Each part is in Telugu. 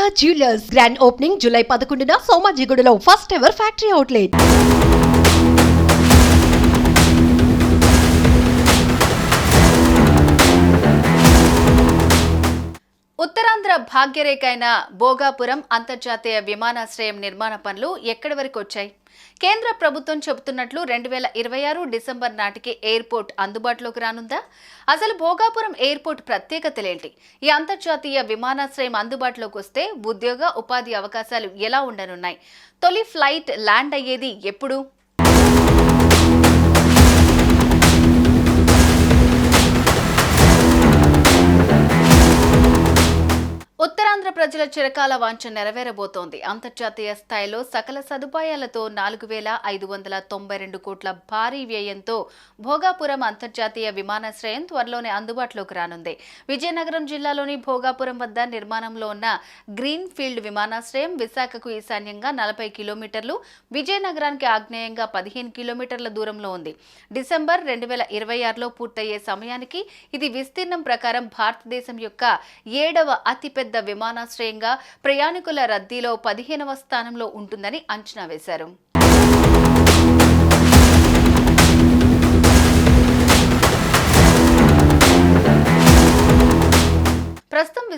Sharada jewellers grand opening July పదకొండున సోమాజిగూడలో first ever factory outlet. Uttarandhra భాగ్యరేఖ అయిన భోగాపురం అంతర్జాతీయ విమానాశ్రయం నిర్మాణ పనులు ఎక్కడి వరకు వచ్చాయి? కేంద్ర ప్రభుత్వం చెబుతున్నట్లు రెండు వేల ఇరవై ఆరు డిసెంబర్ నాటికి ఎయిర్పోర్ట్ అందుబాటులోకి రానుందా? అసలు భోగాపురం ఎయిర్పోర్ట్ ప్రత్యేకతలేంటి? ఈ అంతర్జాతీయ విమానాశ్రయం అందుబాటులోకి వస్తే ఉద్యోగ ఉపాధి అవకాశాలు ఎలా ఉండనున్నాయి? తొలి ఫ్లైట్ ల్యాండ్ అయ్యేది ఎప్పుడు? ప్రజల చిరకాల వాంఛ నెరవేరబోతోంది. అంతర్జాతీయ స్థాయిలో సకల సదుపాయాలతో నాలుగు వేల ఐదు వందల తొంభై రెండు కోట్ల భారీ వ్యయంతో భోగాపురం అంతర్జాతీయ విమానాశ్రయం త్వరలోనే అందుబాటులోకి రానుంది. విజయనగరం జిల్లాలోని భోగాపురం వద్ద నిర్మాణంలో ఉన్న గ్రీన్ ఫీల్డ్ విమానాశ్రయం విశాఖకు ఈశాన్యంగా నలభై కిలోమీటర్లు విజయనగరానికి ఆగ్నేయంగా పదిహేను కిలోమీటర్ల దూరంలో ఉంది. డిసెంబర్ రెండు వేల ఇరవై ఆరులో పూర్తయ్యే సమయానికి ఇది విస్తీర్ణం ప్రకారం భారతదేశం యొక్క ఏడవ అతిపెద్ద విమానాశ్రయం విమానాశ్రయంగా ప్రయాణికుల రద్దీలో పదిహేనవ స్థానంలో ఉంటుందని అంచనా వేశారు.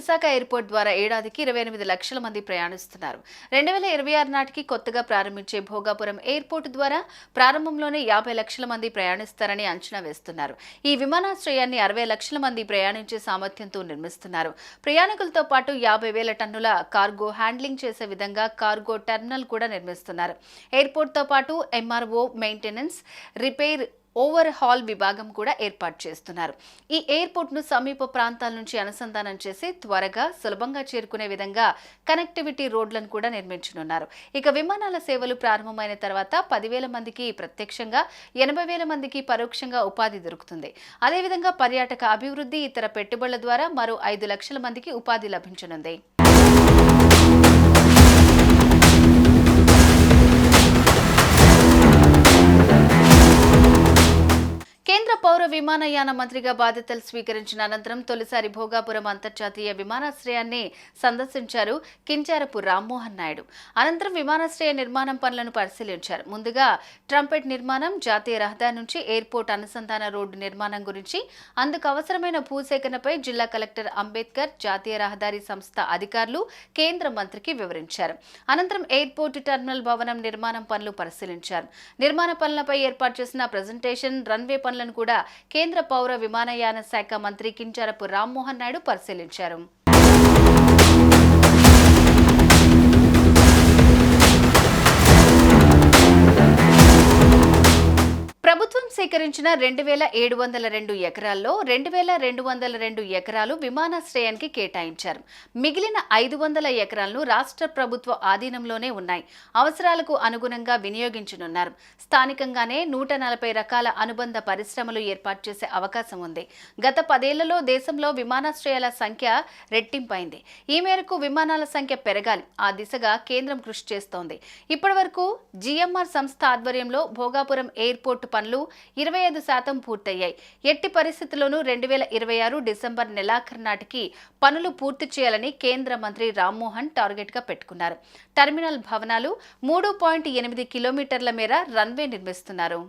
విశాఖ ఎయిర్పోర్ట్ ద్వారా ఏడాదికి ఇరవై ఎనిమిది లక్షల మంది ప్రయాణిస్తున్నారు. రెండు వేల ఇరవై ఆరు నాటికి కొత్తగా ప్రారంభించే భోగాపురం ఎయిర్పోర్ట్ ద్వారా ప్రారంభంలోనే యాభై లక్షల మంది ప్రయాణిస్తారని అంచనా వేస్తున్నారు. ఈ విమానాశ్రయాన్ని అరవై లక్షల మంది ప్రయాణించే సామర్థ్యంతో నిర్మిస్తున్నారు. ప్రయాణికులతో పాటు యాభై వేల టన్నుల కార్గో హ్యాండ్లింగ్ చేసే విధంగా కార్గో టెర్మినల్ కూడా నిర్మిస్తున్నారు. ఎయిర్పోర్ట్తో పాటు MRO maintenance repair overhaul విభాగం కూడా ఏర్పాటు చేస్తున్నారు. ఈ ఎయిర్పోర్ట్ను సమీప ప్రాంతాల నుంచి అనుసంధానం చేసి త్వరగా సులభంగా చేరుకునే విధంగా కనెక్టివిటీ రోడ్లను కూడా నిర్మించనున్నారు. ఇక విమానాల సేవలు ప్రారంభమైన తర్వాత పదివేల మందికి ప్రత్యక్షంగా ఎనభై వేల మందికి పరోక్షంగా ఉపాధి దొరుకుతుంది. అదేవిధంగా పర్యాటక అభివృద్ధి ఇతర పెట్టుబడుల ద్వారా మరో ఐదు లక్షల మందికి ఉపాధి లభించనుంది. విమానయాన మంత్రిగా బాధ్యతలు స్వీకరించిన అనంతరం తొలిసారి భోగాపురం అంతర్జాతీయ విమానాశ్రయాన్ని సందర్శించారు కించారపు రామ్మోహన్ నాయుడు. అనంతరం విమానాశ్రయ నిర్మాణం పనులను పరిశీలించారు. ముందుగా ట్రంపెట్ నిర్మాణం జాతీయ రహదారి నుంచి ఎయిర్పోర్ట్ అనుసంధాన రోడ్డు నిర్మాణం గురించి అందుకు అవసరమైన భూసేకరణపై జిల్లా కలెక్టర్ అంబేద్కర్ జాతీయ రహదారి సంస్థ అధికారులు కేంద్ర మంత్రికి వివరించారు. అనంతరం ఎయిర్పోర్ట్ టెర్మినల్ భవనం నిర్మాణం పనులు పరిశీలించారు. నిర్మాణ పనులపై ఏర్పాటు చేసిన ప్రజెంటేషన్ రన్వే పనులను కూడా కేంద్ర పౌర విమానయాన శాఖ మంత్రి కించారపు రామ్మోహన్ నాయుడు పరిశీలించారు. సేకరించిన రెండు వేల ఏడు వందల రెండు ఎకరాల్లో రెండు వేల రెండు వందల రెండు ఎకరాలు విమానాశ్రయానికి కేటాయించారు. మిగిలిన ఐదు వందల ఎకరాలను రాష్ట్ర ప్రభుత్వ ఆధీనంలోనే ఉన్నాయి. అవసరాలకు అనుగుణంగా వినియోగించనున్నారు. స్థానికంగానే నూట నలభై రకాల అనుబంధ పరిశ్రమలు ఏర్పాటు చేసే అవకాశం ఉంది. గత పదేళ్ళలో దేశంలో విమానాశ్రయాల సంఖ్య రెట్టింపైంది. ఈ మేరకు విమానాల సంఖ్య పెరగాలి. ఆ దిశగా కేంద్రం కృషి చేస్తోంది. ఇప్పటివరకు జిఎంఆర్ సంస్థ ఆధ్వర్యంలో భోగాపురం ఎయిర్పోర్ట్ పనులు ఇరవై ఐదు శాతం పూర్తయ్యాయి. ఎట్టి పరిస్థితుల్లోనూ రెండు వేల ఇరవై ఆరు డిసెంబర్ నెలాఖరు నాటికి పనులు పూర్తి చేయాలని కేంద్ర మంత్రి రామ్మోహన్ టార్గెట్గా పెట్టుకున్నారు. టెర్మినల్ భవనాలు మూడు పాయింట్ ఎనిమిది కిలోమీటర్ల మేర రన్వే నిర్మిస్తున్నారు.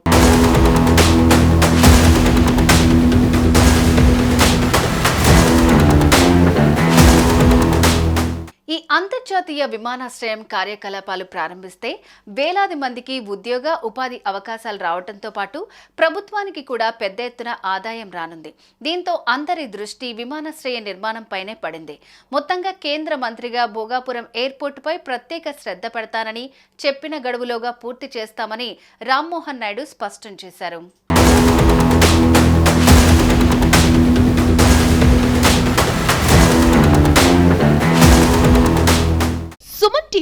ఈ అంతర్జాతీయ విమానాశ్రయం కార్యకలాపాలు ప్రారంభిస్తే వేలాది మందికి ఉద్యోగ ఉపాధి అవకాశాలు రావడంతో పాటు ప్రభుత్వానికి కూడా పెద్ద ఎత్తున ఆదాయం రానుంది. దీంతో అందరి దృష్టి విమానాశ్రయ నిర్మాణంపైనే పడింది. మొత్తంగా కేంద్ర మంత్రిగా భోగాపురం ఎయిర్పోర్టుపై ప్రత్యేక శ్రద్ధ పెడతానని చెప్పిన గడువులోగా పూర్తి చేస్తామని రామ్మోహన్ నాయుడు స్పష్టం చేశారు.